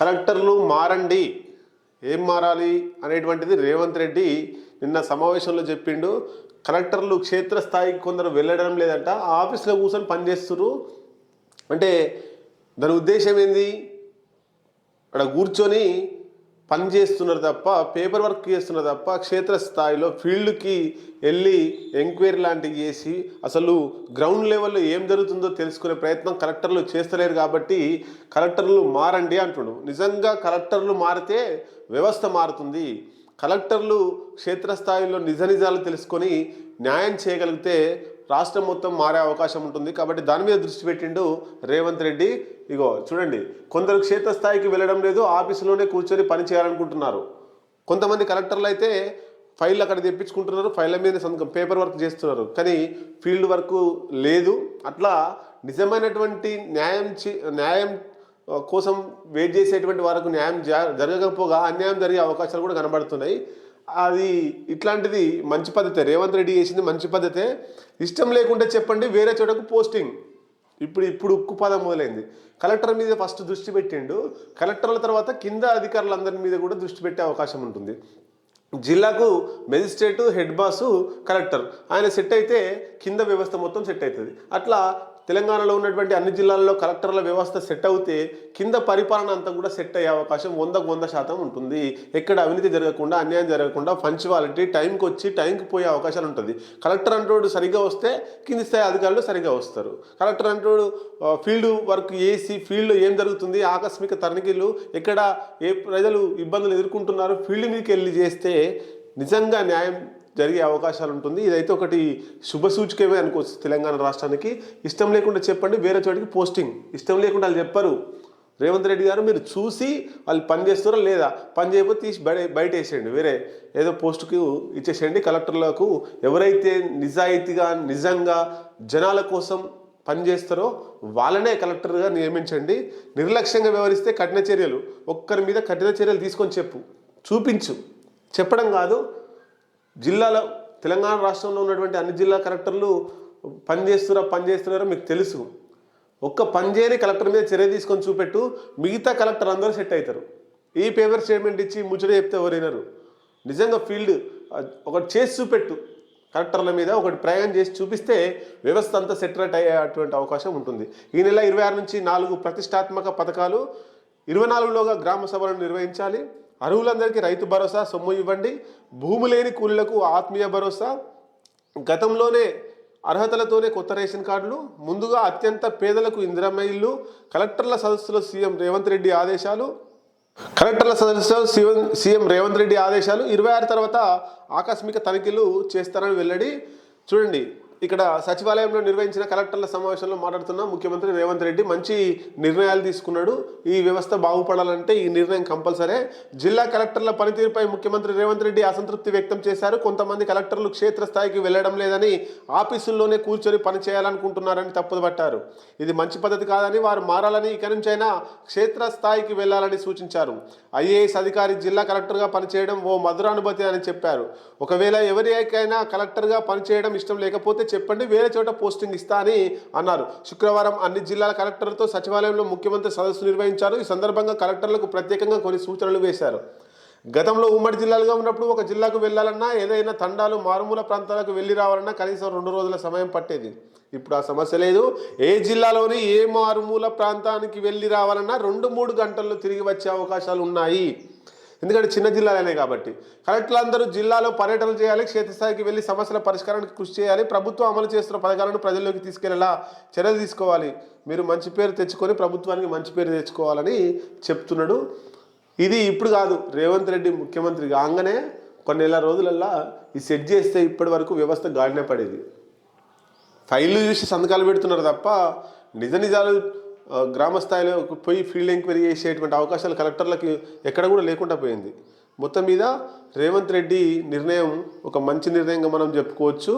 కలెక్టర్లు మారండి. ఏం మారాలి అనేటువంటిది రేవంత్ రెడ్డి నిన్న సమావేశంలో చెప్పిండు. కలెక్టర్లు క్షేత్రస్థాయికి కొందరు వెళ్ళడం లేదంట ఆఫీస్లో కూర్చొని పనిచేస్తున్నారు అంటే దాని ఉద్దేశం ఏంది? అక్కడ కూర్చొని పని చేస్తున్నారు తప్ప పేపర్ వర్క్ చేస్తున్నారు తప్ప క్షేత్రస్థాయిలో ఫీల్డ్కి వెళ్ళి ఎంక్వైరీ లాంటివి చేసి అసలు గ్రౌండ్ లెవెల్లో ఏం జరుగుతుందో తెలుసుకునే ప్రయత్నం కలెక్టర్లు చేస్తలేరు కాబట్టి కలెక్టర్లు మారండి అంటుడు. నిజంగా కలెక్టర్లు మారితే వ్యవస్థ మారుతుంది. కలెక్టర్లు క్షేత్రస్థాయిలో నిజ నిజాలు తెలుసుకొని న్యాయం చేయగలిగితే రాష్ట్రం మొత్తం మారే అవకాశం ఉంటుంది. కాబట్టి దాని మీద దృష్టి పెట్టిండు రేవంత్ రెడ్డి. ఇగో చూడండి కొందరు క్షేత్రస్థాయికి వెళ్ళడం లేదు ఆఫీసులోనే కూర్చొని పని చేయాలనుకుంటున్నారు. కొంతమంది కలెక్టర్లు అయితే ఫైల్ అక్కడ తెప్పించుకుంటున్నారు ఫైళ్ళ మీద సంతకం పేపర్ వర్క్ చేస్తున్నారు. కానీ ఫీల్డ్ వర్క్ లేదు. అట్లా నిజమైనటువంటి న్యాయం న్యాయం కోసం వెయిట్ చేసేటువంటి వారికి న్యాయం జరగకపోగా అన్యాయం జరిగే అవకాశాలు కూడా కనబడుతున్నాయి. అది ఇట్లాంటిది మంచి పద్ధతే. రేవంత్ రెడ్డి చేసింది మంచి పద్ధతే. ఇష్టం లేకుంటే చెప్పండి వేరే చోటకు పోస్టింగ్. ఇప్పుడు ఇప్పుడు ఉక్కు పదం మొదలైంది. కలెక్టర్ మీద ఫస్ట్ దృష్టి పెట్టిండు. కలెక్టర్ల తర్వాత కింద అధికారులందరి మీద కూడా దృష్టి పెట్టే అవకాశం ఉంటుంది. జిల్లాకు మెజిస్ట్రేటు హెడ్ బాసు కలెక్టర్. ఆయన సెట్ అయితే కింద వ్యవస్థ మొత్తం సెట్ అవుతుంది. అట్లా తెలంగాణలో ఉన్నటువంటి అన్ని జిల్లాల్లో కలెక్టర్ల వ్యవస్థ సెట్ అవుతే కింద పరిపాలన అంతా కూడా సెట్ అయ్యే అవకాశం వందకు వంద శాతం ఉంటుంది. ఎక్కడ అవినీతి జరగకుండా అన్యాయం జరగకుండా పంచువాలిటీ టైంకి వచ్చి టైంకి పోయే అవకాశాలు ఉంటుంది. కలెక్టర్ అంటోడు సరిగా వస్తే కింది స్థాయి అధికారులు సరిగా వస్తారు. కలెక్టర్ అంటోడు ఫీల్డ్ వర్క్ చేసి ఫీల్డ్లో ఏం జరుగుతుంది? ఆకస్మిక తనిఖీలు ఎక్కడ? ఏ ప్రజలు ఇబ్బందులు ఎదుర్కొంటున్నారు? ఫీల్డ్ మీదకి వెళ్ళి చేస్తే నిజంగా న్యాయం జరిగే అవకాశాలు ఉంటుంది. ఇదైతే ఒకటి శుభ సూచికమే అనుకోవచ్చు తెలంగాణ రాష్ట్రానికి. ఇష్టం లేకుండా చెప్పండి వేరే చోటికి పోస్టింగ్. ఇష్టం లేకుండా వాళ్ళు చెప్పరు. రేవంత్ రెడ్డి గారు మీరు చూసి వాళ్ళు పని చేస్తారో లేదా? పని చేయకపోతే తీసి బయట బయట వేసేయండి. వేరే ఏదో పోస్టుకు ఇచ్చేసేయండి. కలెక్టర్లకు ఎవరైతే నిజాయితీగా నిజంగా జనాల కోసం పనిచేస్తారో వాళ్ళనే కలెక్టర్గా నియమించండి. నిర్లక్ష్యంగా వ్యవహరిస్తే కఠిన చర్యలు. ఒక్కరి మీద కఠిన చర్యలు తీసుకొని చెప్పు. చూపించు. చెప్పడం కాదు జిల్లాలో తెలంగాణ రాష్ట్రంలో ఉన్నటువంటి అన్ని జిల్లా కలెక్టర్లు పని పనిచేస్తున్నారో పని చేస్తున్నారో మీకు తెలుసు. ఒక్క పనిచేయని కలెక్టర్ మీద చర్య తీసుకొని చూపెట్టు మిగతా కలెక్టర్ అందరూ సెట్ అవుతారు. ఈ పేపర్ స్టేట్మెంట్ ఇచ్చి ముచ్చట చెప్తే ఎవరైనారు నిజంగా ఫీల్డ్ ఒకటి చేసి చూపెట్టు. కలెక్టర్ల మీద ఒకటి ప్రయాణం చేసి చూపిస్తే వ్యవస్థ అంతా సెటరేట్ అయ్యేటువంటి అవకాశం ఉంటుంది. ఈ నెల ఇరవై ఆరు నుంచి నాలుగు ప్రతిష్టాత్మక పథకాలు ఇరవై నాలుగులోగా గ్రామ సభలను నిర్వహించాలి. అర్హులందరికీ రైతు భరోసా సొమ్ము ఇవ్వండి. భూమి లేని కూలీలకు ఆత్మీయ భరోసా. గతంలోనే అర్హతలతోనే కొత్త రేషన్ కార్డులు ముందుగా అత్యంత పేదలకు ఇందిరమ్మ ఇల్లు కలెక్టర్ల సదస్సులో సీఎం రేవంత్ రెడ్డి ఆదేశాలు కలెక్టర్ల సదస్సులో సీఎం సీఎం రేవంత్ రెడ్డి ఆదేశాలు ఇరవై ఆరు తర్వాత ఆకస్మిక తనిఖీలు చేస్తారని వెల్లడి. చూడండి ఇక్కడ సచివాలయంలో నిర్వహించిన కలెక్టర్ల సమావేశంలో మాట్లాడుతున్న ముఖ్యమంత్రి రేవంత్ రెడ్డి మంచి నిర్ణయాలు తీసుకున్నాడు. ఈ వ్యవస్థ బాగుపడాలంటే ఈ నిర్ణయం కంపల్సరే. జిల్లా కలెక్టర్ల పనితీరుపై ముఖ్యమంత్రి రేవంత్ రెడ్డి అసంతృప్తి వ్యక్తం చేశారు. కొంతమంది కలెక్టర్లు క్షేత్రస్థాయికి వెళ్ళడం లేదని ఆఫీసుల్లోనే కూర్చొని పని చేయాలనుకుంటున్నారని తప్పుపట్టారు ఇది మంచి పద్ధతి కాదని వారు మారాలని ఇక నుంచైనా క్షేత్రస్థాయికి వెళ్ళాలని సూచించారు. ఐఏఎస్ అధికారి జిల్లా కలెక్టర్గా పనిచేయడం ఓ మధురానుభూతి అని చెప్పారు. ఒకవేళ ఎవరికైనా కలెక్టర్గా పనిచేయడం ఇష్టం లేకపోతే చెప్పండి వేరే చోట పోస్టింగ్ ఇస్తా అని అన్నారు. శుక్రవారం అన్ని జిల్లాల కలెక్టర్లతో సచివాలయంలో ముఖ్యమంత్రి సదస్సు నిర్వహించారు. ఈ సందర్భంగా కలెక్టర్లకు ప్రత్యేకంగా కొన్ని సూచనలు వేశారు. గతంలో ఉమ్మడి జిల్లాలుగా ఉన్నప్పుడు ఒక జిల్లాకు వెళ్ళాలన్నా ఏదైనా తండాలు మారుమూల ప్రాంతాలకు వెళ్ళి రావాలన్నా కనీసం రెండు రోజుల సమయం పట్టేది. ఇప్పుడు ఆ సమస్య లేదు. ఏ జిల్లాలోని ఏ మారుమూల ప్రాంతానికి వెళ్ళి రావాలన్నా రెండు మూడు గంటల్లో తిరిగి వచ్చే అవకాశాలు ఉన్నాయి. ఎందుకంటే చిన్న జిల్లాలనే కాబట్టి. కలెక్టర్లు అందరూ జిల్లాలో పర్యటనలు చేయాలి క్షేత్రస్థాయికి వెళ్ళి సమస్యల పరిష్కారానికి కృషి చేయాలి ప్రభుత్వం అమలు చేస్తున్న పథకాలను ప్రజల్లోకి తీసుకెళ్ళేలా చర్యలు తీసుకోవాలి. మీరు మంచి పేరు తెచ్చుకొని ప్రభుత్వానికి మంచి పేరు తెచ్చుకోవాలని చెప్తున్నాడు. ఇది ఇప్పుడు కాదు రేవంత్ రెడ్డి ముఖ్యమంత్రి కాగానే కొన్ని నెల రోజులల్లా ఈ సెట్ చేస్తే ఇప్పటి వరకు వ్యవస్థ గాడిన పడేది. ఫైళ్ళు చూసి సంతకాలు పెడుతున్నారు తప్ప నిజ నిజాలు గ్రామ స్థాయిలో పోయి ఫీల్డ్ ఎంక్వైరీ చేసేటువంటి అవకాశాలు కలెక్టర్లకి ఎక్కడ కూడా లేకుండా పోయింది. మొత్తం మీద రేవంత్ రెడ్డి నిర్ణయం ఒక మంచి నిర్ణయంగా మనం చెప్పుకోవచ్చు.